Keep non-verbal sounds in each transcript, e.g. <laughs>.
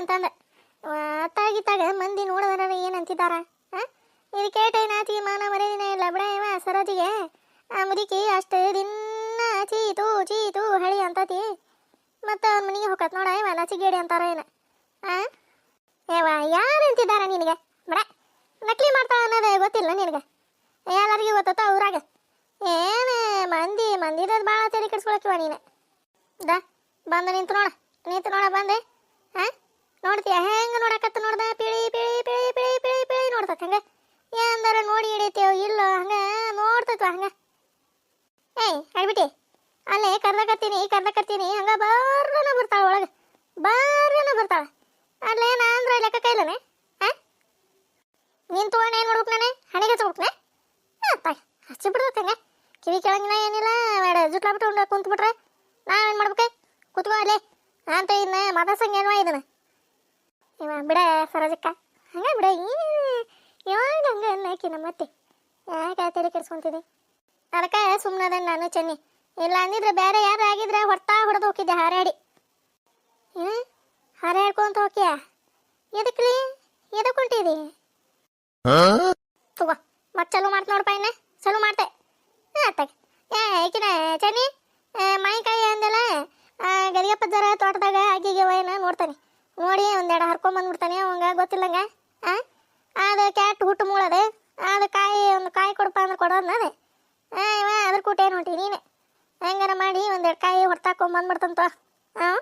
ಅಂತಂದ. ಅತ್ತಾಗಿತ್ತಾಗ ಮಂದಿ ನೋಡಿದ್ರ ಏನಂತಿದ್ದಾರ? ಹಾಂ ಇದು ಕೇಟ ನಾಚಿಗೆ ಮಾನ ಮರೆದಿನ ಇಲ್ಲ, ಬಿಡ ಇವ ಸರೋಜಿಗೆ. ಆ ಮುದುಕಿ ಅಷ್ಟು ದಿನ ಚೀತು ಚೀತು ಹಳಿ ಅಂತತಿ. ಮತ್ತು ಅವ್ನ ಮನೆಗೆ ಹೋಗತ್ ನೋಡ, ಇವ ನಾಚಿಗೇಡಿ ಅಂತಾರ ಏನ? ಏವ ಯಾರು ಅಂತಿದ್ದಾರ ನಿನಗೆ? ಬಡ. ನಕಲಿ ಮಾಡ್ತಾಳ ಅನ್ನೋದು ಗೊತ್ತಿಲ್ಲ ನಿನಗೆ. ಎಲ್ಲರಿಗೂ ಗೊತ್ತತ್ತ ಊರಾಗ? ಏನು ಮಂದಿ ಮಂದಿದ ಭಾಳ ತಲೆ ಕೆಡಿಸ್ಕೊಳಕ್ಕಿವ ನೀನು. ದಾ, ಬಂದು ನಿಂತು ನೋಡ ನಿಂತು ನೋಡ ಬಂದೆ. ಹಾಂ ನೋಡ್ತೀಯ? ಹೆಂಗ ನೋಡಕತ್ತ ನೋಡ್ದ? ಪಿಳಿ ಪಿಳಿ ಪಿಳಿ ಪಿಳಿ ಪಿಳಿ ಪಿಳಿ ನೋಡ್ತತ್ ಹಂಗೆ? ಏನಂದಾರ ನೋಡಿ ಹಿಡಿತೇವ ಇಲ್ಲೋ ಹಂಗೆ ನೋಡ್ತತ್ವ ಹಂಗೆ? ಏಯ್ ಹೇಳ್ಬಿಟ್ಟಿ ಅಲ್ಲೇ ಕರ್ದಕತ್ತೀನಿ ಕರ್ದಕತ್ತೀನಿ. ಹಂಗ ಬರ್ರನ ಬರ್ತಾಳ ಒಳಗ. ಬರ್ರನ ಬರ್ತಾಳ. ಅಲ್ಲೇ ನಾ ಅಂದ್ರೆ ಲೆಕ್ಕ ಕೈಲನೆ ಹಾಂ ನೀನು ತೊಗೊಂಡು ಏನು ಮಾಡ್ಬೇಕು ನಾನೇ? ಹಣೆಗೆ ಹಚ್ಬಿಟ್ನೆ ಹಚ್ಚಿ ಬಿಡ್ತತ್ ಹಂಗ? ಕಿವಿ ಕೆಳಗಿನ ಏನಿಲ್ಲ ಬೇಡ ಜುಟ್ಲ ಬಿಟ್ಟು ಉಂಡ ಕುಂತ್ಬಿಟ್ರೆ ಏನು ಮಾಡ್ಬೇಕು ಕುತ್ಕೋ, ಅಲ್ಲೇ. ಅಂತ ಇನ್ನ ಮಾತಾಡ್ಸಂಗೆ ಏನೋ ಇದನ್ನ? ಇವ ಬಿಡ ಸರೋಜಕ್ಕ. ಹಂಗ ಬಿಡ ಯಾವಾಗ ಹಂಗೆ ಅನ್ನಕಿನ ಮತ್ತೆ ಯಾಕೆ ತಲೆ ಕೆಡ್ಸ್ಕೊಂತಿದ್ದೆ ಅದಕ್ಕೆ ಸುಮ್ಮನೆ ನಾನು ಚೆನ್ನಿ. ಇಲ್ಲ ಅಂದಿದ್ರೆ ಬೇರೆ ಯಾರು ಆಗಿದ್ರೆ ಹೊಡ್ತಾ ಹೊಡೆದು ಹೋಗಿದ್ದೆ ಹಾರಾಡಿ. ಏನು ಹಾರಾಡ್ಕೊಂತ ಹೋಗ್ಯ? ಎದಕ್ಲಿ? ಎದಕ್ಕೆ ಹೊಂಟಿದಿ? ತಗೋ ಮತ್ತೆ ಚಲೋ ಮಾಡ್ತ ನೋಡಪ್ಪ ಇನ್ನ. ಚಲೋ ಮಾಡ್ತೆ. ಆತಾಗ ಏ ಈಕಿನ ಚೆನ್ನಿ ಮಾಯಿಕಾಯಿ ಅಂದೆಲ್ಲ ಗರಿಗಪ್ಪ ಜರ ತೋಟದಾಗ ಆಗಿಗೆ ಏನ ನೋಡ್ತಾನೆ. ನೋಡಿ ಒಂದೆರಡು ಹರ್ಕೊಂಬಂದ್ಬಿಡ್ತಾನೆ ಅವಂಗ ಗೊತ್ತಿಲ್ಲಂಗ? ಆ? ಅದು ಕ್ಯಾಟ್ ಹುಟ್ಟು ಮೂಳದೆ ಅದು. ಕಾಯಿ ಒಂದು ಕಾಯಿ ಕೊಡಪ್ಪ ಅಂದ್ರೆ ಕೊಡೋದು ಅದೇ. ಆ ಇವ ಅದ್ರ ಕೂಟ ಏನು ಹೊಂಟಿ ನೀನೆ. ಹೆಂಗಾರ ಮಾಡಿ ಒಂದೆರಡು ಕಾಯಿ ಹೊರ್ತಾಕೊಂಬಂದ್ಬಿಡ್ತಂತ ಹಾಂ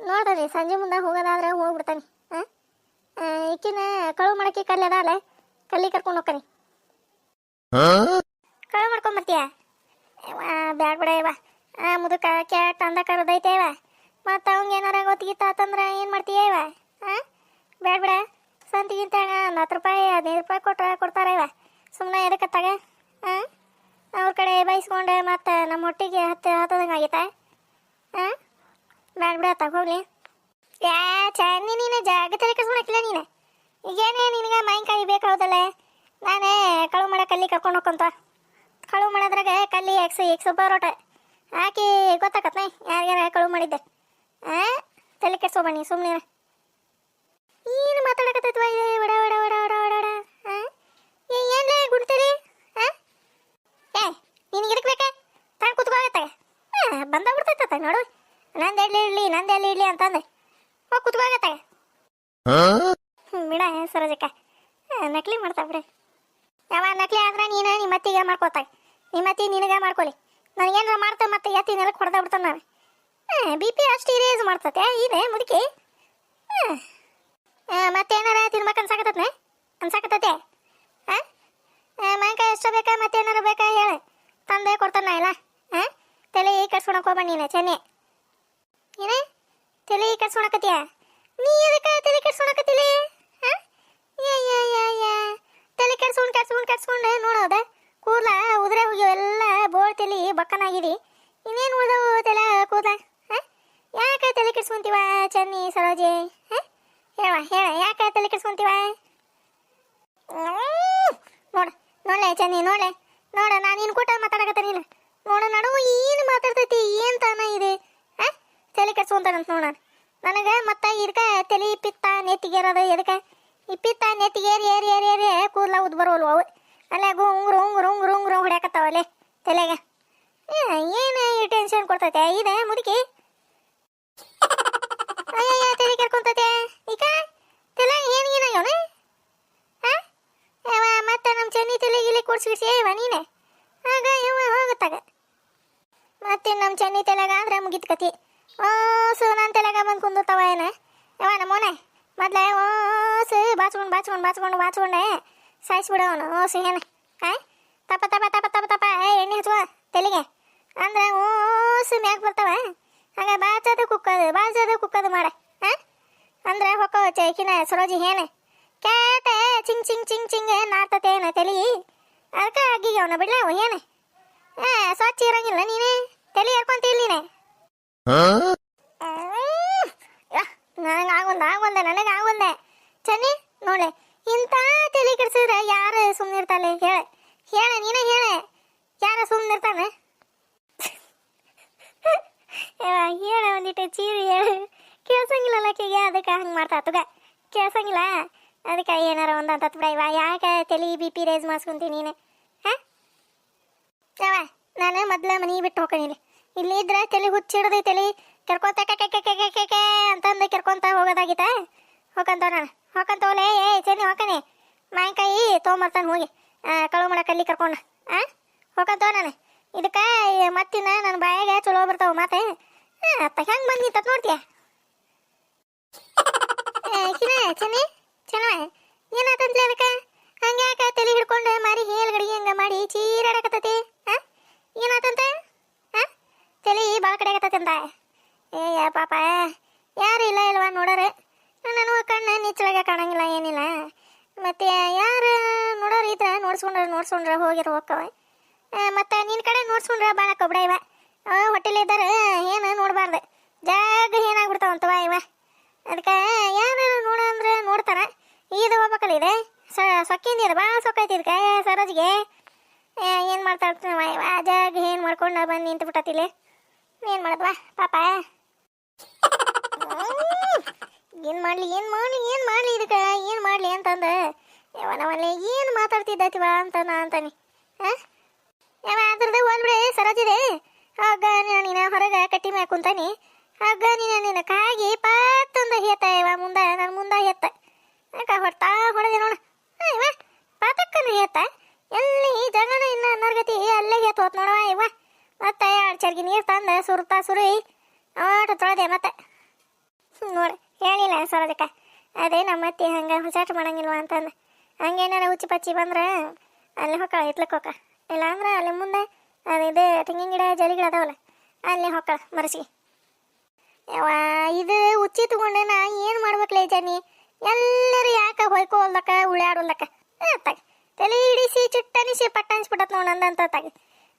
ನೋಡ್ರಿ ಸಂಜೆ ಮುಂದೆ ಹೋಗೋದಾದ್ರೆ ಹೋಗ್ಬಿಡ್ತಾನೆ. ಹಾಂ ಈಕಿನ ಕಳು ಮಾಡಕ್ಕೆ ಕಲ್ಲಿ ಅದ ಅಲ್ಲ? ಕಲ್ಲಿ ಕರ್ಕೊಂಡು ಹೋಗ್ತಾನೆ. ಕಳು ಮಾಡ್ಕೊಂಬರ್ತೀಯ ಬ್ಯಾಡ ಬಿಡ ಇವ. ಮುದುಕ ಕ್ಯಾಟ್ ಅಂದ ಕರೆದೈತೆ ಇವ. ಮತ್ತು ಅವಂಗ ಏನಾರ ಗೊತ್ತಿಗಿತ್ತ ಏನು ಮಾಡ್ತೀಯ ಇವ? ಹಾಂ ಬೇಡ ಬಿಡ. ಸಂತಿಗಿಂತ ಒಂದು ಹತ್ತು ರೂಪಾಯಿ, ಹದಿನೈದು ರೂಪಾಯಿ ಕೊಟ್ರೆ ಕೊಡ್ತಾರ ಇವ. ಸುಮ್ಮನೆ ಎದಕ್ಕತ್ತಾಗ ಹಾಂ ಅವ್ರ ಕಡೆ ಬೈಸ್ಕೊಂಡು ಮತ್ತು ನಮ್ಮ ಒಟ್ಟಿಗೆ ಹತ್ತು ಹತ್ತದಂಗೆ ಆಗೈತೆ? ಹಾಂ ಬೇಡ ಬಿಡ ತಗೋಗ್ಲಿ ಯಾ ಚನ್ನಿ ನೀನು ಜಾಗತ್ತಲ್ಲಿ ಕಳ್ಸ್ಕೊಳಕಿಲ್ಲ ನೀನು? ಈಗೇನೇ ನಿನಗೆ ಮಾವಿನಕಾಯಿ ಬೇಕಾಗೋದಲ್ಲ ನಾನೇ ಕಳು ಮಾಡೋ ಕಲ್ಲಿ ಕರ್ಕೊಂಡು ಹೋಗ್ಕೊಂತ. ಕಳು ಮಾಡೋದ್ರಾಗ ಕಲ್ಲಿ ಎಕ್ಸ್ ಎಕ್ಸ್ ಬರೋಟ ಹಾಕಿ ಗೊತ್ತಾಗತ್ತೆ ಯಾರ್ಯಾರ ಕಳು ಮಾಡಿದ್ದೆ? ತಲೆ ಕೆಡ್ಸೋಬಣ್ಣಿ ಸುಮ್ಮನೆ ಏನು ಮಾತಾಡಕತ್ತೈತ್ವ ಇದು ವಡ ವಡ ವಡ ಒಡ ವಡ ಹಾಂ ಏನ್ಲೇ ಗುಡ್ತೀರಿ? ಏ, ನಿನಗೆ ಇದಕ್ಕೆ ಬೇಕಾ? ತಾನು ಬಂದ ಬಿಡ್ತೈತ ನೋಡು. ನಂದು ಎಲ್ಲಿ ಇಡ್ಲಿ ನಂದು ಎಲ್ಲಿ ಇಡ್ಲಿ ಅಂತಂದೆ. ಹೋಗಿ ಕುತ್ಕೋಗತ್ತೆ ಹ್ಞೂ ಬಿಡ ಸರೋಜಕ್ಕ. ನಕಲಿ ಮಾಡ್ತಾ ಬಿಡು. ಯಾವ ನಕಲಿ ಆದ್ರೆ ನೀನು ನಿಮ್ಮ ಅತ್ತಿಗೆ ಮಾಡ್ಕೋತಾಗ. ನಿಮ್ಮ ಅತ್ತಿ ನಿನಗೆ ಮಾಡ್ಕೊಳ್ಳಿ ನನಗೇನಾರ ಮಾಡ್ತಾ ಮತ್ತೆ ಎತ್ತಿ ನೆಲಕ್ಕೆ ಹೊಡೆದ ಬಿಡ್ತಾನೆ ನಾನು. ಬಿ ಪಿ ಅಷ್ಟು ಇರೇಸ್ ಮಾಡ್ತತೆ ಇದೆ, ಮುದುಕಿ. ಮತ್ತೇನಾರ ತಿನ್ಬೇಕು ಅನ್ಸಾಕತ್ತನೆ ಅನ್ಸಾಕತ್ತತೆ? ಹಾಂ ಮಾಂಕಾಯಿ ಎಷ್ಟು ಬೇಕಾ, ಮತ್ತೇನಾರ ಬೇಕಾ ಹೇಳು. ತಂದೆ ಕೊಡ್ತಾನ ಇಲ್ಲ ಹಾಂ ತಲೆ ಕಟ್ಸ್ಕೊಳಕ್ ಹೋಗ್ಬ ನೀನು, ಚೆನ್ನಿ. ಏನೇ? ತಲೆ ಈ ಕಟ್ಸ್ಕೊಳಕತ್ತೀಯ ನೀ ಅದಕ್ಕೆ ತಲೆ ಕೆಡ್ಸ್ಕೊಳಕತ್ತಿಲಿ? ಹಾಂ ತಲೆ ಕೆಡ್ಸ್ಕೊಂಡು ಕೆಡ್ಸ್ಕೊಂಡು ಕೆಡ್ಸ್ಕೊಂಡು ನೋಡೋದ ಕೂದಲ ಉದುರೆ ಹೋಗಿ ಎಲ್ಲ ಬೋಳ್ ತಲೆ ಬಕ್ಕನಾಗಿದಿ. ಇನ್ನೇನು ಉಳಿದವು ತಲೆ ಕೂದಲ? ಯಾಕೆ ತಲೆ ಕೆಡಿಸ್ಕೊಂತೀವ, ಚನ್ನಿ, ಸರೋಜಿ? ಹೇಳ ಹೇಳ, ಯಾಕೆ ತಲೆ ಕೆಡಿಸ್ಕೊಂತೀವ? ನೋಡ, ನೋಡ್ಲೆ ಚನ್ನಿ, ನೋಡ್ಲೆ, ನೋಡ, ನಾನು ನಿನ್ನ ಕೂಟ ಮಾತಾಡಕತ್ತೀನಿ ನೋಡ, ನಡುವು ಏನು ಮಾತಾಡ್ತೈತಿ, ಏನು ತಾನ ಇದೆ? ಹಾಂ? ತಲೆ ಕೆಡಿಸ್ಕೊಂತಾನಂತ ನೋಡ ನನಗೆ ಮತ್ತೆ ಇದಕ್ಕೆ ತಲೆ ಪಿತ್ತ ನೆತ್ತಿಗೇರೋದು ಎದಕ್ಕೆ ಈ ಪಿತ್ತ ನೆತ್ತಿಗೇರಿ ಏರಿ ಏರಿ ಏರಿ ಕೂದಲ ಉದ್ ಬರೋಲ್ವ ಅವು? ಅಲ್ಲೇ ಉಂಗುರು ಉಂಗುರು ಉಂಗುರು ಉಂಗುರು ಹೊಡ್ಯಾಕತ್ತಾವಲ್ಲೇ ತಲೆಗೆ. ಏನು ಈ ಟೆನ್ಷನ್ ಕೊಡ್ತೈತೆ? ಇದೆ, ಮುದುಕಿ. <laughs> ಅಯ್ಯಯ್ಯ, ತಲೆ ಕೆರ್ಕೊಂತತೆ ಈಗ ತಲೆ ಏನು ಏನಾಗ್ಯವನ ಯಾವ ಮತ್ತೆ ನಮ್ಮ ಚೆನ್ನಿ ತಲೆ ಗಿಲಿ ಕೂಡ್ಸಿಸಿ ಇವ ನೀನೆ? ಆಗ ಇವ ಹೋಗುತ್ತಾಗ. ಮತ್ತೆ ನಮ್ಮ ಚೆನ್ನಿ ತಲೆಗ ಅಂದ್ರೆ ಮುಗಿತ್ ಕತಿ. ಸು ನನ್ನ ತಲೆಗ ಬಂದು ಕುಂದಿರ್ತಾವ ಏನ? ಯಾವ ನಮ್ಮೋನೆ ಮೊದಲೇ, ಓ, ಸು, ಬಾಚ್ಕೊಂಡು ಬಾಚ್ಕೊಂಡು ಬಾಚ್ಕೊಂಡು, ಬಾಚ್ಕೊಂಡೆ ಸಾಯಿಸ್ಬಿಡವನು ಓಸು ಏನ? ಹಾಂ ತಪ ತಪ ತಪ ತಪ ತಪ ಏ, ಎಣ್ಣೆ ಹಚ್ಚುವ ತಲೆಗೆ. ಅಂದ್ರೆ ಓಸು ಮ್ಯಾಗ ಬರ್ತಾವ. ಹಂಗ ಬಾಚೋದು ಕುಕ್ಕದು ಬಾಚೋದು ಕುಕ್ಕದು ಮಾಡ ಹಾಂ ಅಂದ್ರೆ ಹೊಕ್ಕ ಚೈಕಿನ ಸರೋಜಿ ಏನ ಕ್ಯಾಟ ಚಿಂಗ್ ಚಿಂಗ್ ಚಿಂಗ್ ಚಿಂಗ್ ನಾರ್ತತೆ ಏನ ತಲಿ. ಅದಕ್ಕೆ ಅಗ್ಗಿಗೆ ಅವನ ಬಿಡ್ಲ ಅವ ಏನ ಹಾ ಸ್ವಚ್ಛ ಇರಂಗಿಲ್ಲ ನೀನೆ? ತಲೆ ಹರ್ಕೊಂತಿಲ್ಲ ನೀನೆ ನನಗೆ ಆಗೊಂದ ಆಗೊಂದ ನನಗೆ ಆಗೊಂದೆ ಚನ್ನಿ ನೋಡೆ ಇಂಥ ತಲೆ ಕೆಡ್ಸಿದ್ರೆ ಯಾರು ಸುಮ್ಮನೆ ಇರ್ತಾನೆ ಹೇಳ ಹೇಳ ನೀನೇ ಹೇಳ ಯಾರ ಸುಮ್ಮನೆ ಇರ್ತಾನೆ ಹೇಳ ಒಂದಿಟ್ಟು ಚೀರಿ ಹೇಳು ಕೇಳ್ಸಂಗಿಲ್ಲಲ್ಲ ಆಕೆಗೆ ಅದಕ್ಕೆ ಹಂಗೆ ಮಾಡ್ತಾ ತುಗ ಕೇಳ್ಸಂಗಿಲ್ಲ ಅದಕ್ಕೆ ಏನಾರ ಒಂದು ಅಂತ ಬಿಡ ಇವ ಯಾಕೆ ತಲೆ ಬಿ ಪಿ ರೇಸ್ ಮಾಡಿಸ್ಕೊಂತೀನಿ ನೀನು ಹಾಂ ಯಾವ ನಾನು ಮೊದ್ಲ ಮನೆ ಬಿಟ್ಟು ಹೋಗ್ತೀನಿ ಇಲ್ಲಿ ಇದ್ರೆ ತಲೆ ಹುಚ್ಚಿಡ್ದು ತಲೆ ಕೆರ್ಕೊಂತ ಕೆ ಕೆ ಕೆ ಕೆ ಕೆ ಕೆ ಕೆ ಅಂತಂದು ಕೆರ್ಕೊಂತ ಹೋಗೋದಾಗಿತ್ತ ಹೋಗಂತ ನಾನು ಹೋಗಂತ ಹೋಲೆ ಏ ಚೆನ್ನಿ ಹೋಗ್ತಾನೆ ಮಾವಿನಕಾಯಿ ತೊಗೊಂಬರ್ತಾನೆ ಹೋಗಿ. ಕಳುವು ಮಾಡಕ್ಕೆ ಅಲ್ಲಿ ಕರ್ಕೊಂಡು ಆ, ಹೋಗಂತ ನಾನು. ಇದಕ್ಕೆ ಮತ್ತಿನ ನನ್ನ ಬಾಯಾಗ ಚಲೋ ಬರ್ತಾವ ಮಾತೆ. ಅತ್ತ ಹೆಂಗೆ ಬಂದು ನಿಂತ ನೋಡ್ತೀಯ? ಚೆನ್ನಿ ಚೆನ್ನವ ಏನಾತಂತ್ಲೆ ಅದಕ್ಕೆ? ಹಂಗೆ ಯಾಕೆ ತಲೆ ಹಿಡ್ಕೊಂಡು ಮಾರಿ ಹೇಲ್ ಗಡಿಗೆ ಹಂಗೆ ಮಾಡಿ ಚೀರಾಡಕತ್ತತಿ? ಹಾಂ ಏನಾತಂತ? ಹಾಂ ತಲೆ ಭಾಳ ಕಡೆ ಆಗತ್ತಂತ ಏ, ಪಾಪ, ಯಾರು ಇಲ್ಲ ಇಲ್ವಾ ನೋಡೋರು. ನಾನು ಕಣ್ಣು ನಿಚ್ಚಳಗೆ ಕಾಣಂಗಿಲ್ಲ, ಏನಿಲ್ಲ. ಮತ್ತೆ ಯಾರು ನೋಡೋರು ಇದ್ರೆ ನೋಡ್ಸ್ಕೊಂಡ್ರೆ ನೋಡ್ಸ್ಕೊಂಡ್ರೆ ಹೋಗಿರೋ ಹೋಕ್ಕವ. ಮತ್ತು ನಿನ್ನ ಕಡೆ ನೋಡ್ಸ್ಕೊಂಡ್ರೆ ಭಾಳ ಕೊಬ್ಬಡ ಇವ. ಹೊಟ್ಟೆಲಿ ಇದ್ದಾರೆ, ಏನು ನೋಡಬಾರ್ದು. ಜಾಗ ಏನಾಗ್ಬಿಡ್ತಾವಂತವ ಇವ. ಅದಕ್ಕೆ ಯಾರು ನೋಡ ಅಂದ್ರೆ ನೋಡ್ತಾರ. ಇದು ಹೋಗ್ಬೇಕಲ್ಲ ಇದೆ. ಸೊಕ್ಕಿಂದ ಇದು ಭಾಳ ಸೊಕ್ಕೈತಿ ಇದಕ್ಕೆ, ಸರೋಜಿಗೆ. ಏನು ಮಾಡ್ತಾ ಇರ್ತೀನವ ಇವ. ಜಾಗ ಏನು ಮಾಡ್ಕೊಂಡು ಬಂದು ನಿಂತು ಬಿಟ್ಟತಿಲ್ಲಿ ಏನು ಮಾಡೋದ್ವಾ ಪಾಪ. ಏನು ಮಾಡಲಿ ಏನು ಮಾಡಲಿ ಏನು ಮಾಡಲಿ ಇದಕ್ಕೆ? ಏನು ಮಾಡಲಿ ಅಂತಂದ? ಯಾವನವಲ್ಲೇ ಏನು ಮಾತಾಡ್ತಿದ್ದತಿವ ಅಂತ ನಾ ಅಂತಾನೆ. ಹಾಂ? ಯಾವ ಅದ್ರದ್ದು ಹೋಲ್ಬಿಡಿ ಸರತಿದೆ ಆಗ ನೀನು ಹೊರಗೆ ಕಟ್ಟಿ ಮ್ಯಾಗ ಕುಂತಾನೆ. ಆಗ ನೀನು ನಿನ್ನ ಕಾಗಿ ಪಾತ್ತೊಂದ ಹೇತ ಇವ ಮುಂದೆ ನನ್ನ ಮುಂದೆ ಹೇತ ಯಾಕ ಹೊಡ್ತಾ ಹೊಡೆದೆ ನೋಡು. ಇವ ಪಾತಕ್ಕನ ಹೇತ ಎಲ್ಲಿ ಜಗನ ಇನ್ನ ನರ್ಗತಿ ಅಲ್ಲೇ ಹೇತ ಹೋತ್ ನೋಡವ ಇವ ಮತ್ತೆ ಎರಡು ಚರ್ಗಿ ನೀರು ತಂದ ಸುರ್ತಾ ಸುರಿ ಆಟ ತೊಳೆದೆ ಮತ್ತೆ. ನೋಡಿ. ಹೇಳಿಲ್ಲ ಸರೋಜಕ್ಕ. ಅದೇ ನಮ್ಮ ಅತ್ತಿ ಹಂಗೆ ಹುಚಾಟ ಮಾಡಂಗಿಲ್ವ ಅಂತಂದು. ಹಂಗೇನಾರ ಉಚ್ಚಿ ಪಚ್ಚಿ ಬಂದ್ರೆ ಅಲ್ಲಿ ಹೊಕ್ಕಳ ಇತ್ಲಕ್ಕೆ ಹೋಕ. ಇಲ್ಲ ಅಂದ್ರೆ ಅಲ್ಲಿ ಮುಂದೆ ಅದು ತೆಂಗಿನ ಗಿಡ ಜಲಿ ಗಿಡ ಅದಾವಲ್ಲ, ಅಲ್ಲಿ ಹೊಕ್ಕಳ ಮರಸಿ ಯವ್ವ, ಇದು ಉಚ್ಚಿ ತಗೊಂಡೆ ನಾ, ಏನು ಮಾಡ್ಬೇಕಲೇ ಜನಿ ಎಲ್ಲರೂ ಯಾಕೆ ಹೊಯ್ಕೋಲ್ದಕ್ಕ ಉಳ್ಯಾಡೋಲ್ದಕ್ಕ ತಗ, ತಲೆ ಹಿಡಿಸಿ ಚಿಟ್ಟನಿಸಿ ಪಟ್ಟ ಅನ್ಸ್ಬಿಟ್ಟತ್ ನೋಡು ನಂದಂತ ತಗ.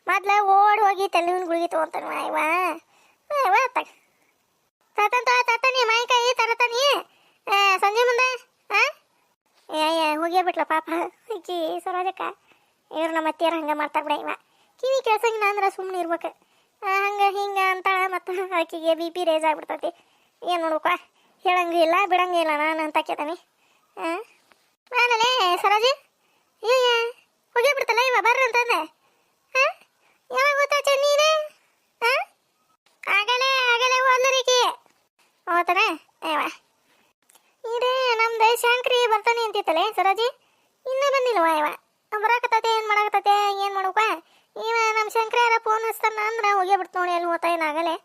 ಮೊದ್ಲ ಓಡಿ ಹೋಗಿ ತಲೆನ ಗುಳಿಗೆ ತೊಗೊಂತಾನ ಇವ ಇವ ತಗ. ತತಂತ ತತಾನಿ ಮಾಯಿಕಾಯಿ ತರತಾನಿ ಸಂಜೆ ಮುಂದೆ ಏ ಹೋಗೇ ಬಿಟ್ಲ ಪಾಪ. ಅಜ್ಜಿ ಸರೋಜಕ್ಕ ಇವ್ರು ನಮ್ಮ ಅತ್ತಿಯರು ಹಂಗೆ ಮಾಡ್ತಾರೆ ಬಿಡ ಇವ. ಕಿವಿ ಕೇಳ್ಸಂಗಿಲ್ಲ ಅಂದ್ರೆ ಸುಮ್ಮನೆ ಇರ್ಬೇಕು. ಹಂಗೆ, ಹಿಂಗೆ ಅಂತಾಳ ಮತ್ತು ಆಕಿಗೆ ಬಿ ಪಿ ರೇಜ್ ಆಗ್ಬಿಡ್ತೈತಿ. ಏನು ನೋಡ್ಕೊ ಹೇಳಂಗೂ ಇಲ್ಲ ಇಲ್ಲ ನಾನು ಅಂತ ಕೇಳ್ತಾನೆ. ಹಾಂ ಆಮೇಲೆ ಸರೋಜಿ ಅಯ್ಯ ಹೋಗೇ ಬಿಡ್ತಲ್ಲ ಇವ, ಬರ್ರಿ ಅಂತಂದೆ ಹಾಂ ಯಾವಾಗ ಗೊತ್ತಾಚ ನೀನೇ? ಹಾಂ ಆಗಲೇ ಆಗಲೇ ಹೋದ್ಲರಿಗೆ ಹೌದನ ಏವ ಇದೇ ನಮ್ದು ಶಾಂಕ್ರಿ ಬರ್ತಾನೆ ಅಂತಿತ್ತಲೆ ಸರೋಜಿ? ಇನ್ನೂ ಬಂದಿಲ್ವಾ ಇವ? ಬರಾಕತ್ತತೆ, ಏನು ಮಾಡಾಕತ್ತತೆ, ಏನು ಮಾಡೋಕ ಇವ ನಮ್ಮ ಶಂಕರ ಫೋನ್ ಹಚ್ತಾನ ಅಂದ್ರೆ ಹೋಗೇ ಬಿಡ್ತು ನೋಡಿ ಅಲ್ಲಿ ಹೋಗ್ತಾ ಏನಾಗಲೆ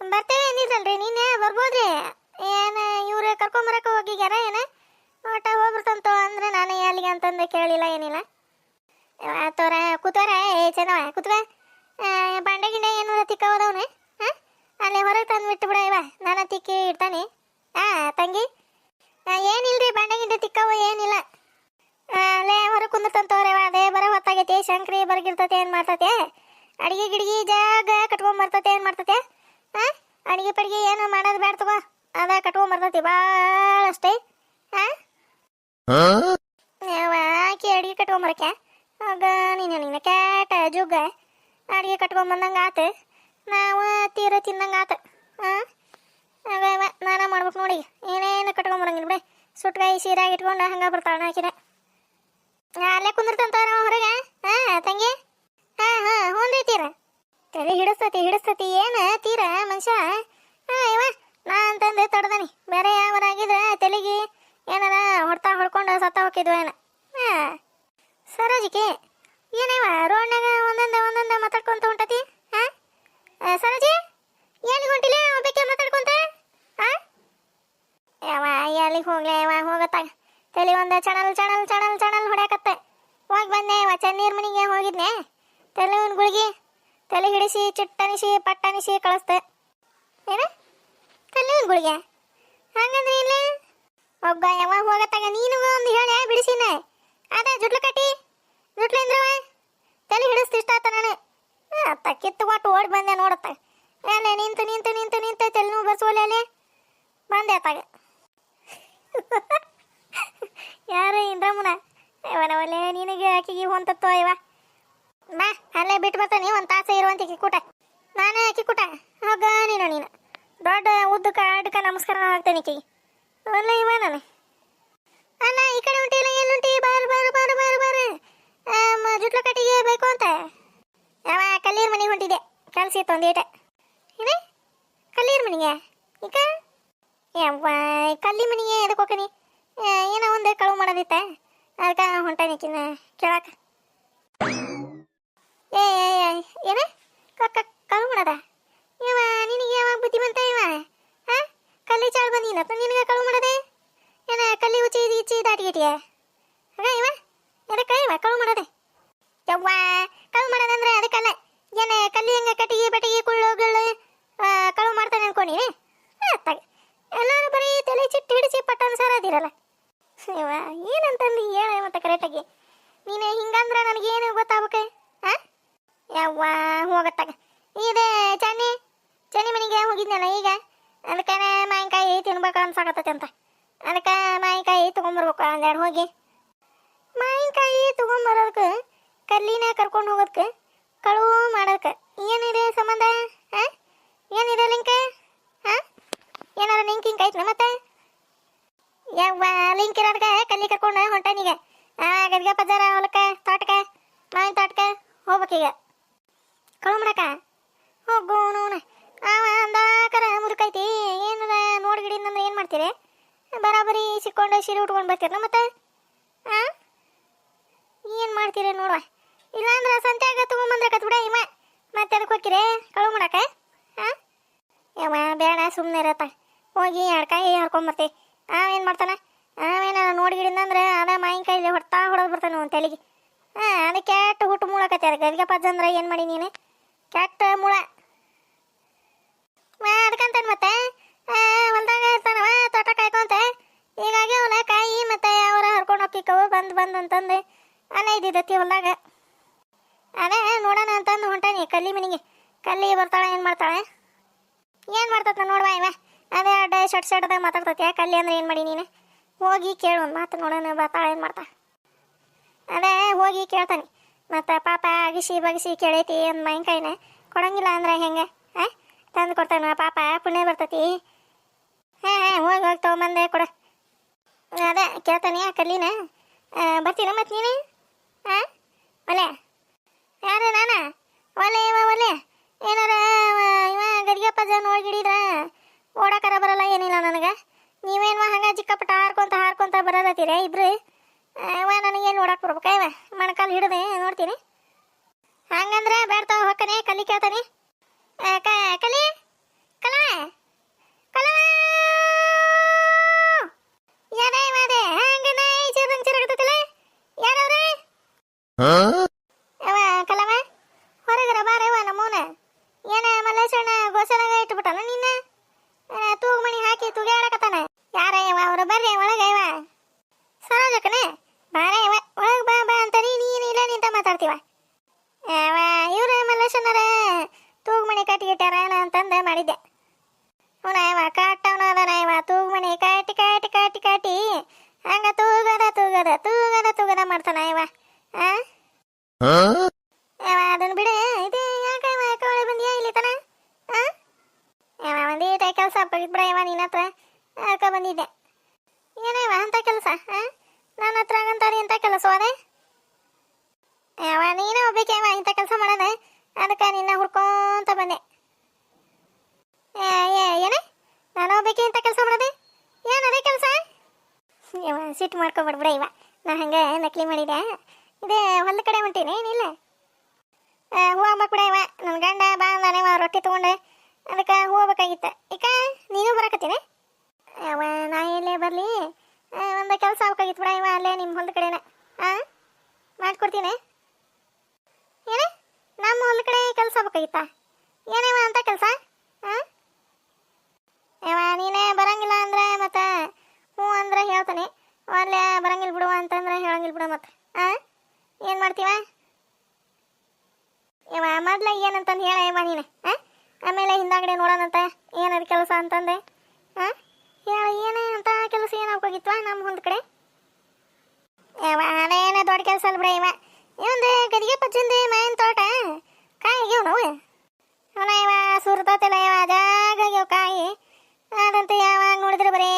ಬರ್ತೇವೆ ಅಂದಿದ್ದಲ್ರಿ, ನೀನೆ ಬರ್ಬೋದ್ರಿ? ಏನು ಇವ್ರು ಕರ್ಕೊಂಬರಕ್ಕೆ ಹೋಗಿಗ್ಯಾರ ಏನು? ಒಟ್ಟ ಹೋಗ್ಬಿಡ್ತಂತ ಅಂದ್ರೆ ನಾನು ಅಲ್ಲಿಗೆ ಅಂತಂದು ಕೇಳಿಲ್ಲ ಏನಿಲ್ಲ. ತೋರ ಕೂತೋರ ಏ ಚೆನ್ನವ ಕೂತ್ವ ಬಾಂಡೆ ಗಿಂಡೆ ಏನು ತಿಕ್ಕ ಹಾಂ ಅಲ್ಲಿ ಹೊರಗೆ ತಂದು ಬಿಟ್ಟು ಬಿಡ ನಾನು ತಿಕ್ಕಿ ಇಡ್ತಾನೆ. ಹಾ ತಂಗಿ. ಏನಿಲ್ರಿ ಬಂಡೆ ಗಿಂಡೆ ತಿಕ್ಕವ ಏನಿಲ್ಲ. ಅಲ್ಲೇ ಹೊರಗೆ ಕುಂದಿರ್ತಂತವ್ರೆ ಅದೇ ಬರೋ ಹೊತ್ತಾಗೈತಿ. ಶಂಕ್ರಿ ಬರ್ಗಿರ್ತತೆ, ಏನು ಮಾಡ್ತತೆ? ಅಡಿಗೆ ಗಿಡಿಗೆ ಜಾಗ ಕಟ್ಕೊಂಡ್ ಬರ್ತತೆ, ಏನು ಮಾಡ್ತತೆ? ಹಾಂ ಅಡಿಗೆ ಪಡಿಗೆ ಏನು ಮಾಡೋದು ಬೇಡ ತಗೋ. ಅದ ಕಟ್ಕೊಂಡ್ ಬರ್ತತಿ ಭಾಳ ಅಷ್ಟೇ ಹಾಂ ಆಕಿ ಅಡಿಗೆ ಕಟ್ಕೊಂಬರಕ್ಕೆ ಆಗ ನೀನು ನಿನ್ನ ಕ್ಯಾಟ ಜುಗ್ಗ ಅಡಿಗೆ ಕಟ್ಕೊಂಡ್ ಬಂದಂಗೆ ಆತು. ನಾವು ತೀರ ತಿನ್ನಂಗಾತ ಆತು. ನಾನ ಮಾಡ್ಬೇಕು ನೋಡಿ. ಏನೇನು ಕಟ್ಕೊಂಬರಂಗಿಲ್ಲ ಬಿಡೆ. ಸುಟ್ಕಾಯಿ ಸೀರಾಗಿ ಇಟ್ಕೊಂಡು ಹಂಗೆ ಬರ್ತಾಳೆ ಆಕಿನ ಅಲ್ಲೇ ಕುಂದಿರ್ತಂತವ್ರ ಹೊರಗೆ? ಹಾಂ ತಂಗಿ? ಹಾಂ ಹಾಂ ಹ್ಞೂ ತೀರ. ತಲೆ ಹಿಡಿಸ್ತತಿ ಹಿಡಿಸ್ತತಿ ಏನು ತೀರ ಮನುಷ್ಯ? ಹಾಂ ಇವ, ನಾ ಅಂತಂದು ತಡ್ದಾನಿ. ಬೇರೆ ಯಾವನಾಗಿದ್ರೆ ತಲೆಗೆ ಏನಾರ ಹೊಡ್ತಾ ಹೊಡ್ಕೊಂಡು ಸತ್ತ ಹೋಗಿದ್ವು ಏನ? ಹಾಂ ಸರೋಜಿಕೆ, ಏನೇವ ರೋಡ್ನಾಗ ಒಂದೊಂದ, ಒಂದೊಂದೆ ಮಾತಾಡ್ಕೊಂತ ಹೊಂಟತಿ? ಸರೋಜಿ? ಎಲ್ಲಿಗೆ ಹೊಂಟಿಲ್ಲ ಒಬ್ಬಕ್ಕೆ ಮಾತಾಡ್ಕೊಂತ ಯಾವ ಎಲ್ಲಿಗೆ ಹೋಗ್ಲಿ? ಯಾವ ಹೋಗತ್ತಾಗ ತಲೆ ಒಂದು ಚಣಲ್ ಚಣಲ್ ಚಣಲ್ ಚಣಲ್ ಹೊಡ್ಯಾಕತ್ತೆ. ಹೋಗಿ ಬಂದೆ ವ ಚೆನ್ನೀರ್ ಮನೆಗೆ ಹೋಗಿದ್ನೆ. ತಲೆ ಒಂದು ಗುಳಿಗೆ. ತಲೆ ಹಿಡಿಸಿ, ಚಿಟ್ಟನಿಸಿ, ಪಟ್ಟನಿಸಿ ಕಳಿಸ್ದೆ. ಏನ? ತಲೆ ಒಂದು ಗುಳಿಗೆ? ಹಂಗಂದ್ರೆ ಇಲ್ಲ ಒಬ್ಬ ಯಾವಾಗ ಹೋಗತ್ತಾಗ ನೀನು ಒಂದು ಹೇಳ ಬಿಡಿಸಿನ. ಅದ ಜುಟ್ಲು ಕಟ್ಟಿ. ಜುಟ್ಲು ಅಂದ್ರವ ತಲೆ ಹಿಡಿಸ್ತಿಷ್ಟ ನಾನು. ಅತ್ತ ಕಿತ್ತುಕೊಟ್ಟು ಓಡಿ ಬಂದೆ ನೋಡತ್ತ ಏನೇ ನಿಂತು ನಿಂತು ನಿಂತು, ನಿಂತ ತಲೆ ನೋವು ಬರ್ಸೋಲೆ ಅಲ್ಲಿ. ಬಂದೆ ಅತ್ತಾಗ. ಯಾರ ಇಂದ್ರಮ್ಮನ? ಇವನವಲ್ಲೇ ನಿನಗೆ ಅಕ್ಕಿಗೆ ಹೊಂತತ್ತೋ ಇವ? ಬಾ, ಅಲ್ಲೇ ಬಿಟ್ಟು ಬರ್ತಾನೆ, ಒಂದು ತಾಸೆ ಇರುವಂತ ಕಿಕ್ಕುಟ ನಾನೇ ಕಿಕ್ಕುಟ ಹೋಗ ನೀನು ನೀನು. ದೊಡ್ಡ ಉದ್ದಕ್ಕೆ ಅಡ್ಕ ನಮಸ್ಕಾರ ಹಾಕ್ತೇನೆ ಈಕೆಗೆ. ಅಲ್ಲ, ಇವ ನಾನು. ಅಲ್ಲ, ಈ ಕಡೆ ಉಂಟಿಲ್ಲ ಎಲ್ಲುಂಟಿ ಬಾರು ಬಾರು ಬಾರು ಬಾರು ಬಾರು. ಜುಟ್ಲ ಕಟ್ಟಿಗೆ ಬೇಕು ಅಂತ. ಕಲ್ಲೀರ್ ಮನೆಗೆ ಹೊಂಟಿದೆ ಕೆಲಸ ಇತ್ತು ಒಂದೇಟ ಏನೇ? ಕಲ್ಲೀರ್ ಮನೆಗೆ? ಈಗ ಯವ್ವ ಕಲ್ಲಿ ಮನೆಗೆ ಎದಕ್ಕೆ ಹೋಗನಿ ಏನೋ ಒಂದು ಕಳುವು ಮಾಡೋದಿತ್ತ. ಅದಕ್ಕೆ ಹೊಂಟಾನಿಕಿನ ಕೇಳಾಕ. ಏ ಏನ? ಕಾಕ ಕ- ಕಳು ಮಾಡದ? ಇವ ನಿನಗೆ ಯಾವಾಗ ಬುದ್ಧಿ ಬಂತ ಇವ ಹಾ ಕಲ್ಲಿ ಚಾಳು ಬಂದಿಲ್ಲ ನಿನಗೆ ಕಳು ಮಾಡದೆ? ಏನ ಕಲ್ಲಿ ಉಚ್ಚಿ ಇಚ್ಚಿ ದಾಟಿಗಿಟಿಯ ಹಾಗ ಇವ ಎದಕ್ಕೆ ಇವ ಕಳು ಮಾಡದೆ? ಯವ್ವ ಕಳು ಮಾಡೋದಂದ್ರೆ ಅದಕ್ಕಲ್ಲ. ಏನ ಕಲ್ಲಿ ಹಂಗ ಕಟ್ಟಿಗೆ ಬಟ್ಟಿಗೆ ಕುಳ್ಳು ಗಿಳ್ಳು ಆ, ಕಳು ಮಾಡ್ತಾನೆ ಅನ್ಕೊಂಡಿ ಅತ್ತಾಗ ಎಲ್ಲರೂ ಬರೀ ತಲೆ ಚಿಟ್ಟು ಹಿಡಿಸಿ ಪಟ್ಟ ಅನ್ಸಾರ ಅದಿರಲ್ಲ. ಇವ ಏನಂತಂದು ಹೇಳ ಮತ್ತೆ ಕರೆಕ್ಟಾಗಿ ನೀನು ಹಿಂಗಂದ್ರೆ ನನಗೇನು ಗೊತ್ತಾಗ್ಬೇಕೆ ಹಾ ಯಾವ ಹೋಗತ್ತಾಗ ಇದೆ ಚನ್ನಿ ಚನ್ನಿ ಮನೆಗೆ ಹೋಗಿದ್ನಲ್ಲ ಈಗ? ಅದಕ್ಕೆ ಮಾವಿನಕಾಯಿ ತಿನ್ಬೇಕು ಅನ್ಸಾಕತ್ತೈತೆ ಅಂತ. ಅದಕ್ಕೆ ಮಾವಿನಕಾಯಿ ತೊಗೊಂಬರ್ಬೇಕು ಒಂದೆರಡು ಹೋಗಿ. ಮಾವಿನಕಾಯಿ ತೊಗೊಂಬರೋದಕ್ಕೆ ಕಲ್ಲಿನ ಕರ್ಕೊಂಡು ಹೋಗೋದಕ್ಕೆ ಕಳುವು ಮಾಡೋದಕ್ಕೆ. ಏನಿದೆ ಸಂಬಂಧ? ಹಾಂ ಏನಿದೆ ಲಿಂಕ್? ಹಾಂ ಏನಾರ ಲಿಂಕ್ ಹಿಂಗೆ ಐತ್ನ ಮತ್ತೆ? ಯವ್ವ, ಲಿಂಕ್ ಇರೋದಕ್ಕೆ ಕಲ್ಲಿ ಕರ್ಕೊಂಡು ಆ, ಗದ್ಗೆ ಪಜ್ಜಾರ ಹೊಲಕ್ಕೆ ತೋಟಕ ಮಾವಿನ ತೋಟಕ ಹೋಗ್ಬೇಕೀಗ ಕಳು ಮಾಡಕ ಹೋಗೋಣ ಅವ ಅಂದಾಕರ ಮುದುಕೈತಿ ಏನದ ನೋಡ್ಗಿಡಿಂದಂದ್ರೆ ಏನು ಮಾಡ್ತೀರಿ? ಬರಾಬರಿ ಸಿಕ್ಕೊಂಡು ಸೀರೆ ಉಟ್ಕೊಂಡು ಬರ್ತೀರ ಮತ್ತೆ? ಆ? ಏನು ಮಾಡ್ತೀರಿ ನೋಡುವ? ಇಲ್ಲಾಂದ್ರೆ ಸಂತ್ಯಾಗ ತಗೊಂಬಂದ್ರೆ ಕತ್ ಬಿಡ ಇವ ಮತ್ತೆ ಅದಕ್ಕೆ ಹೋಗಿರೆ ಕಳು ಮಾಡಕ ಹಾಂ ಯವ್ವ, ಬೇಡ ಸುಮ್ಮನೆ ಇರತ್ತ ಹೋಗಿ ಎಡ್ಕಾಯಿ ಹರ್ಕೊಂಬರ್ತಿ ಅವೇನು ಮಾಡ್ತಾನೆ? ಅವೇನ ನೋಡಿಗಿಡಿಂದ ಅಂದ್ರೆ ಅದ ಮಾವಿನಕಾಯಿಲಿ ಹೊಡ್ತಾ ಹೊಡೆದು ಬರ್ತಾನೆ ಒಂದು ತಲೆಗೆ. ಹಾಂ ಅದು ಕೆಟ್ಟ ಹುಟ್ಟು ಮೂಳಕತ್ತೆ ಅದಕ್ಕೆ. ಗದ್ಗೆ ಪಜ್ಜ ಅಂದ್ರೆ ಏನು ಮಾಡಿ ನೀನು? ಕೆಟ್ಟ ಮೂಳ. ಅದಕ್ಕಂತಾನೆ ಮತ್ತೆ? ಹೊಲ್ದಾಗ ಇರ್ತಾನವ, ತೋಟ ಕಾಯ್ಕೊಂತ? ಹೀಗಾಗಿ ಅವನ ಕಾಯಿ ಮತ್ತೆ ಅವರ ಹರ್ಕೊಂಡು ಹೋಗ್ತಿಕ್ಕವು ಬಂದು ಬಂದು ಅಂತಂದು ಅನ್ನ ಇದ್ದಿದ್ದತಿ ಹೊಲ್ದಾಗ. ಅದೇ ನೋಡೋಣ ಅಂತಂದು ಹೊಂಟಾನಿ, ಕಲ್ಲಿ ಮನೆಗೆ. ಕಲ್ಲಿ ಬರ್ತಾಳೆ, ಏನು ಮಾಡ್ತಾಳೆ? ಏನು ಮಾಡ್ತದ ನೋಡುವ ಇವ. ಅದೇ ಅಡ್ಡ ಶಟ್ ಶಟ್ದಾಗ ಮಾತಾಡ್ತತಿ ಕಲ್ಲಿ ಅಂದ್ರೆ ಏನು ಮಾಡಿ ನೀನು? ಹೋಗಿ ಕೇಳು, ಒಂದು ಮಾತು ನೋಡೋಣ, ಬರ್ತಾಳೆ, ಏನು ಮಾಡ್ತಾ? ಅದೇ, ಹೋಗಿ ಕೇಳ್ತಾನೆ. ಮತ್ತು ಪಾಪ ಅಗಿಸಿ ಬಗಿಸಿ ಕೇಳೈತಿ ಒಂದು ಮಾವಿನಕಾಯಿನ ಕೊಡಂಗಿಲ್ಲ ಅಂದ್ರೆ ಹೆಂಗೆ? ಹಾಂ ತಂದು ಕೊಡ್ತಾನ ಪಾಪ, ಪುಣ್ಯ ಬರ್ತೈತಿ. ಹಾಂ ಹಾಂ, ಹೋಗಿ ಹೋಗಿ, ತೊಗೊಂಬಂದೆ, ಕೊಡ. ಅದೇ, ಕೇಳ್ತಾನೆ ಕಲ್ಲಿನ. ಬರ್ತೀನ ಮತ್ತೆ ನೀನು? ಹಾಂ ಒಲೆ. ಯಾರು ನಾನ? ಒಲೆ ಇವ, ಒಲೆ. ಏನಾರ ಇವ ಗದಿಗೆ ಜನ ಹೋಗಿಡಿದ್ರ ಓಡಾಕರ ಬರಲ್ಲ, ಏನಿಲ್ಲ ನನಗೆ. ನೀವೇನು ಹಂಗ ಚಿಕ್ಕಪಟ್ಟ ಹಾರ್ಕೊಂತ ಹಾರ್ಕೊಂತ ಬರೋದತ್ತೀರ ಇಬ್ರು? ಅವ ನನಗೇನು ನೋಡಕ್ ಬರ್ಬೇಕ ಇವ? ಮಣಕಾಲು ಹಿಡಿದೆ, ನೋಡ್ತೀನಿ. ಹಂಗಂದ್ರೆ ಬೇಡ್ತಾವ ಹೊಕ್ಕನೆ, ಕಲಿ ಕೇಳ್ತಾನೆ. ಕಲಿ? ಕಲ? ಕಲ? ಯಾರೇ ಮಾದೆ ಹಂಗನ ಚಿರಂಗ್ ಚಿರಗತ್ತಲ್ಲ ಯಾರವ್ರೆ ಅವ ಕಲವ ಹೊರಗರ ಬಾರವ ನಮ್ಮೂನ ಏನ ಮಲ್ಲೇಶಣ್ಣ ಗೋಸಲಾಗ ಇಟ್ಬಿಟ್ಟನ ನಿನ್ನ ಆ, ತೂಗುಮಣಿ ಹಾಕಿ ತುಗಾಡಕತ್ತಾನ ಯಾರ ಇವ ಅವ್ರು ಬರ್ರಿ ಒಳಗ ಇವ ಸರೋಜಕ್ಕನೆ ಬಾರ ಇವ ಒಳಗೆ ಬಾ ಬಾ ಅಂತಾನೆ ನೀನು ಇಲ್ಲ ನಿಂತ ಮಾತಾಡ್ತೀವ ಅವ ಇವ್ರ ಮಲ್ಲೇಶಣ್ಣರ ತೂಗುಮಣಿ ಕಟ್ಟಿಗಿಟ್ಟಾರ ಅಂತಂದ ಮಾಡಿದ್ದೆ ಅವನ ಇವ ಕಾಟವನ ಅದಾನ ಇವ ತೂಗುಮಣಿ ಕಾಟಿ ಕಾಟಿ ಕಾಟಿ ಕಾಟಿ ಹಂಗ ತೂಗದ ತೂಗದ ತೂಗದ ತೂಗದ ಮಾಡ್ತಾನ ಇವ ಆ ಅವ ಅದನ್ನ ಬಿಡು ಇದು ಯಾಕೆ ಇವ ಕವಳೆ ಬಂದಿಯಾ ಇಲ್ಲಿ ತನ ಆ ಅವ ಒಂದೀಟ ಕೆಲಸ ಬಿಡ ಇವ ನಿನ್ನ ಹತ್ರ ಅದಕ್ಕೆ ಬಂದಿದ್ದೆ ಏನೇವ ಅಂತ ಕೆಲಸ ಆ ನನ್ನ ಹತ್ರ ಆಗಂತಾನೆ ಇಂಥ ಕೆಲಸ ಅದೇ ಅವ ನೀನೇ ಒಬ್ಬಕ್ಕೆ ಅವ ಇಂಥ ಕೆಲಸ ಮಾಡೋಣ ಅದಕ್ಕೆ ನಿನ್ನ ಹುಡ್ಕೊಂತ ಬಂದೆ ಏ, ಏ, ಏನೇ ನಾನು ಒಬ್ಬಕ್ಕೆ ಇಂಥ ಕೆಲಸ ಮಾಡೋದೆ ಏನದೇ ಕೆಲಸ ಇವ ಸಿಟ್ಟು ಮಾಡ್ಕೊಬಿಡ್ಬಿಡ ಇವ. ನಾ ಹಂಗೆ ನಕಲಿ ಮಾಡಿದೆ. ಇದೇ ಹೊಲದ ಕಡೆ ಹೊಂಟೀನಿ, ಏನಿಲ್ಲ. ಹೂವು ಬಿಡ ಇವ. ನನ್ನ ಗಂಡ ಬಾ ಅಂದಾನೆ ರೊಟ್ಟಿ ತೊಗೊಂಡೆ. ಅದಕ್ಕೆ ಹೋಗ್ಬೇಕಾಗಿತ್ತು ಈಗ ನೀನು ಬರಕತ್ತೀನಿ? ಅವ, ನಾ ಎಲ್ಲೇ ಬರಲಿ. ಒಂದು ಕೆಲಸ ಆಗ್ಬೇಕಾಗಿತ್ತು ಬಿಡ ಇವ, ಅಲ್ಲೇ ನಿಮ್ಮ ಹೊಲದ ಕಡೆನೇ. ಹಾಂ ಮಾಡ್ಕೊಡ್ತೀನಿ. ಏನೇ, ನಮ್ಮ ಹೊಲ ಕಡೆ ಕೆಲಸ ಬೇಕಾಗಿತ್ತಾ ಏನೇವ ಅಂತ ಕೆಲಸ? ಹಾಂ ನೀನೇ ಬರಂಗಿಲ್ಲ ಅಂದ್ರೆ ಮತ್ತೆ ಹ್ಞೂ ಅಂದ್ರೆ ಹೇಳ್ತಾನೆ. ಅಲ್ಲೇ ಬರಂಗಿಲ್ಲ ಬಿಡುವ ಅಂತಂದ್ರೆ ಹೇಳಂಗಿಲ್ಲ ಬಿಡು ಮತ್ತೆ. ಹಾಂ ಏನು ಮಾಡ್ತೀವ? ಇವ ಮೊದ್ಲ ಏನಂತಂದು ಹೇಳ ಇವ ನೀನು ಹಾಂ ಆಮೇಲೆ ಹಿಂದಾಗಡೆ ನೋಡೋಣಂತ ಏನದು ಕೆಲಸ ಅಂತಂದೆ ಹಾಂ ಹೇಳ, ಏನೇ ಅಂತ ಕೆಲಸ ಏನಾಗೋಗಿತ್ವ ನಮ್ಮ ಹೊಂದ ಕಡೆ? ಇವ ಅದೇನೇ ದೊಡ್ಡ ಕೆಲಸ ಅಲ್ಲ ಬಿಡ ಇವ ಇವಂದು ಗದಿಗೆ ಪಚ್ಚಿಂದ ಮಾಯಿನ ತೋಟ ಕಾಯಿ ಆಗ್ಯಾವ ನಾವು ಅವನ ಇವ ಸುರ್ತತಿಲ್ಲ ಇವ ಜಾಗ ಆಗ್ಯಾವ ಕಾಯಿ ಅದಂತ ಯಾವಾಗ ನೋಡಿದ್ರೆ ಬರೀ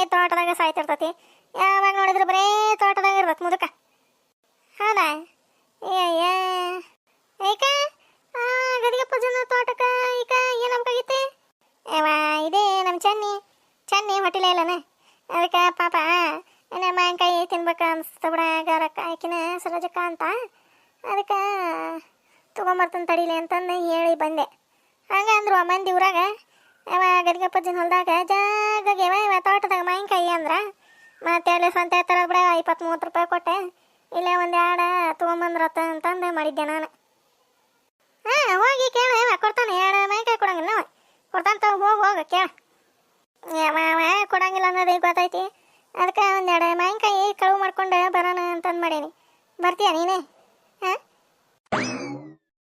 ತೊಗೊಂಬರ್ತಾನೆ ತಡೀಲಿ ಅಂತಂದು ಹೇಳಿ ಬಂದೆ. ಹಂಗೆ ಅಂದ್ರು ಮಂದಿ ಊರಾಗ ಯಾವ ಗದಿಗೆಪ್ಪಜ್ಜನ ಹೊಲ್ದಾಗ, ಜಾಗಗೆ ಇವ ತೋಟದಾಗ ಮಾವಿನಕಾಯಿ ಅಂದ್ರೆ, ಮತ್ತೆ ಅಲ್ಲಿ ಸಂತೆ ಥರ ಬಿಡ ಇಪ್ಪತ್ತು ಮೂವತ್ತು ರೂಪಾಯಿ ಕೊಟ್ಟೆ. ಇಲ್ಲೇ ಒಂದು ಎರಡು ತೊಗೊಂಬಂದ್ರತ್ತ ಅಂತಂದು ಮಾಡಿದ್ದೆ ನಾನು. ಹಾಂ, ಹೋಗಿ ಕೇಳ ಇವ ಕೊಡ್ತಾನೆ, ಎರಡು ಮಾವಿನಕಾಯಿ ಕೊಡಂಗಿಲ್ಲ ಅವ. ಕೊಡ್ತಾನೆ ತಗೋ, ಹೋಗಿ, ಹೋಗ, ಕೇಳ. ಯಾವ ಅವ ಕೊಡಂಗಿಲ್ಲ ಅನ್ನೋದು ಈಗ ಗೊತ್ತೈತಿ? ಅದಕ್ಕೆ ಒಂದೆರಡು ಮಾವಿನಕಾಯಿ ಕಳುವು ಮಾಡ್ಕೊಂಡು ಬರೋಣ ಅಂತಂದು ಮಾಡೀನಿ. ಬರ್ತೀಯ ನೀನೇ? ಹಾಂ?